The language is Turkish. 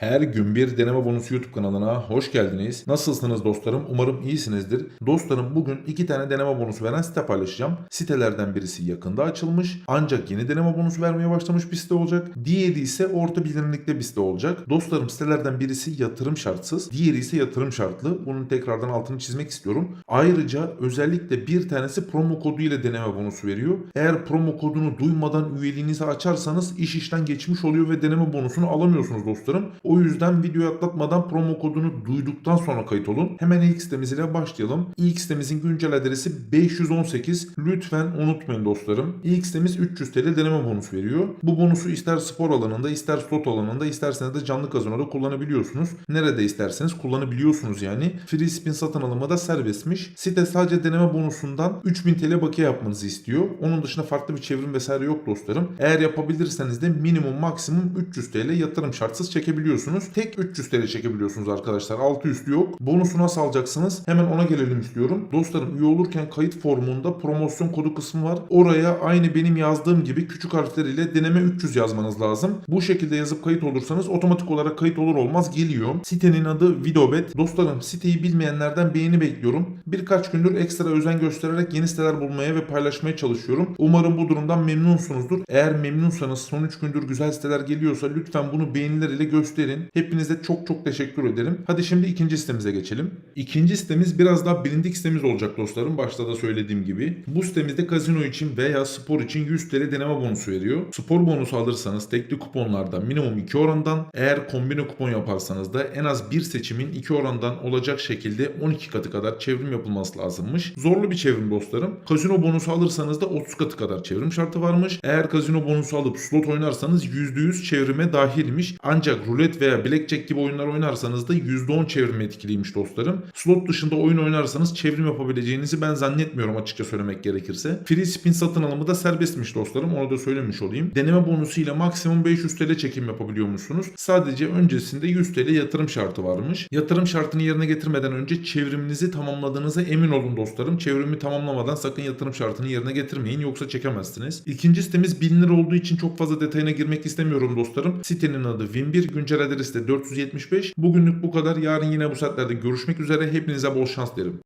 Her gün bir deneme bonusu YouTube kanalına hoş geldiniz. Nasılsınız dostlarım? Umarım iyisinizdir. Dostlarım bugün iki tane deneme bonusu veren site paylaşacağım. Sitelerden birisi yakında açılmış ancak yeni deneme bonusu vermeye başlamış bir site olacak. Diğeri ise orta bilinirlikte bir site olacak. Dostlarım sitelerden birisi yatırım şartsız, diğeri ise yatırım şartlı. Bunun tekrardan altını çizmek istiyorum. Ayrıca özellikle bir tanesi promo kodu ile deneme bonusu veriyor. Eğer promo kodunu duymadan üyeliğinizi açarsanız iş işten geçmiş oluyor ve deneme bonusunu alamıyorsunuz dostlarım. O yüzden videoyu atlatmadan promo kodunu duyduktan sonra kayıt olun. Hemen ilk sitemiz başlayalım. İlk sitemizin güncel adresi 518. Lütfen unutmayın dostlarım. İlk sitemiz 300 TL deneme bonusu veriyor. Bu bonusu ister spor alanında, ister slot alanında, isterseniz de canlı kazanoda kullanabiliyorsunuz. Nerede isterseniz kullanabiliyorsunuz yani. Free spin satın alımı da serbestmiş. Site sadece deneme bonusundan 3000 TL bakiye yapmanızı istiyor. Onun dışında farklı bir çevrim vesaire yok dostlarım. Eğer yapabilirseniz de minimum maksimum 300 TL yatırım şartsız çekebiliyorsunuz. Tek 300 TL çekebiliyorsunuz arkadaşlar. Altı üstü yok. Bonusu nasıl alacaksınız? Hemen ona gelelim istiyorum. Dostlarım üye olurken kayıt formunda promosyon kodu kısmı var. Oraya aynı benim yazdığım gibi küçük harfleriyle deneme 300 yazmanız lazım. Bu şekilde yazıp kayıt olursanız otomatik olarak kayıt olur olmaz geliyor. Sitenin adı Vidobet. Dostlarım siteyi bilmeyenlerden beğeni bekliyorum. Birkaç gündür ekstra özen göstererek yeni siteler bulmaya ve paylaşmaya çalışıyorum. Umarım bu durumdan memnunsunuzdur. Eğer memnunsanız son 3 gündür güzel siteler geliyorsa lütfen bunu beğeniler ile gösterin. Hepinize çok çok teşekkür ederim. Hadi şimdi ikinci sitemize geçelim. İkinci sitemiz biraz daha bilindik sitemiz olacak dostlarım. Başta da söylediğim gibi. Bu sitemizde kazino için veya spor için 100 TL deneme bonusu veriyor. Spor bonusu alırsanız tekli kuponlarda minimum 2 orandan, eğer kombine kupon yaparsanız da en az bir seçimin 2 orandan olacak şekilde 12 katı kadar çevrim yapılması lazımmış. Zorlu bir çevrim dostlarım. Kazino bonusu alırsanız da 30 katı kadar çevrim şartı varmış. Eğer kazino bonusu alıp slot oynarsanız %100 çevrime dahilmiş. Ancak rulet veya blackjack gibi oyunlar oynarsanız da %10 çevrim etkiliymiş dostlarım. Slot dışında oyun oynarsanız çevrim yapabileceğinizi ben zannetmiyorum açıkça söylemek gerekirse. Free spin satın alımı da serbestmiş dostlarım. Onu da söylemiş olayım. Deneme bonusu ile maksimum 500 TL çekim yapabiliyormuşsunuz. Sadece öncesinde 100 TL yatırım şartı varmış. Yatırım şartını yerine getirmeden önce çevriminizi tamamladığınıza emin olun dostlarım. Çevrimi tamamlamadan sakın yatırım şartını yerine getirmeyin yoksa çekemezsiniz. İkinci sitemiz 1000 lira olduğu için çok fazla detayına girmek istemiyorum dostlarım. Sitenin adı Win1, güncel adresi de 475. Bugünlük bu kadar. Yarın yine bu saatlerde görüşmek üzere. Hepinize bol şans derim.